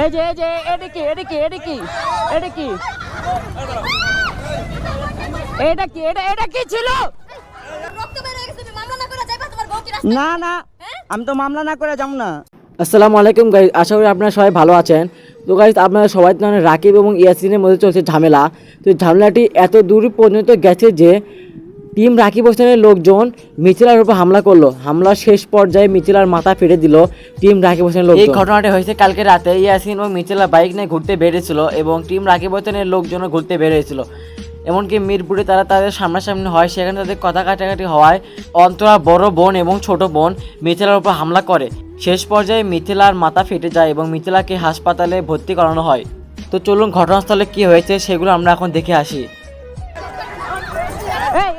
এই যে এই যে এটা কি এটা কি এটা কি এটা কি এটা কি এটা এটা কি ছিল? রক্ত বের হয়ে গেছে তুমি মামলা না না না আমি তো মামলা না করে যাব না। আসসালামু আলাইকুম গাইজ আশা করি আপনারা সবাই ভালো আছেন। তো গাইজ আপনারা সবাই তো জানেন রাকিব এবং ইয়াসিনের মধ্যে চলছে ঝামেলা। তো ঝামেলাটি এত দূর পর্যন্ত গেছে যে টিম রাকিব হোসেনের লোকজন মিছিলার উপর হামলা করল। হামলা শেষ পর্যায়ে মিছিলার মাথা ফেটে দিল টিম রাকিব হোসেনের লোক এই ঘটনাটি হয়েছে কালকে রাতে। ইয়াসিন এবং মিথিলা বাইক নিয়ে ঘুরতে বেরিয়েছিল এবং টিম রাকিব হোসেনের লোকজনও ঘুরতে বেরিয়েছিল। এমনকি মিরপুরে তারা তাদের সামনাসামনি হয় সেখানে তাদের কথা কাটাকাটি হওয়ায় অন্তরা বড় বোন এবং ছোট বোন মিথিলার উপর হামলা করে। শেষ পর্যায়ে মিথিলার মাথা ফেটে যায় এবং মিথিলাকে হাসপাতালে ভর্তি করানো হয়। তো চলুন ঘটনাস্থলে কি হয়েছে সেগুলো আমরা এখন দেখে আসি।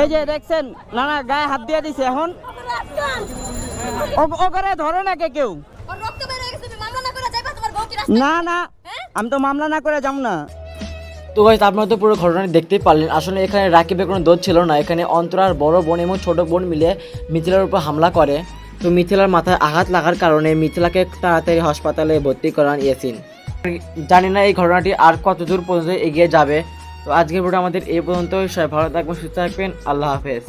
এই যে দেখছেন না না গায়ে হাত দিয়ে দিছে এখন। ও- ওখানে ধরে না কে কেউ? ওর রক্ত বের হয়ে গেছে তুমি মামলা না না না আমি তো মামলা না করে যাব না। তো গাইজ আপনারা তো পুরো ঘটনাটি দেখতেই পারলেন। আসলে এখানে রাকিবের কোনো দোষ ছিল না। এখানে অন্তরার বড় বোন এবং ছোট বোন মিলে মিথিলার উপর হামলা করে। তো মিথিলার মাথায় আঘাত লাগার কারণে মিথিলাকে তাড়াতাড়ি হাসপাতালে ভর্তি করান ইয়াসিন। জানি না এই ঘটনাটি আর কতদূর পর্যন্ত এগিয়ে যাবে। তো আজকের ভিডিও আমাদের এই পর্যন্ত সবাই ভালো থাকবেন সুস্থ থাকবেন। আল্লাহ হাফেজ।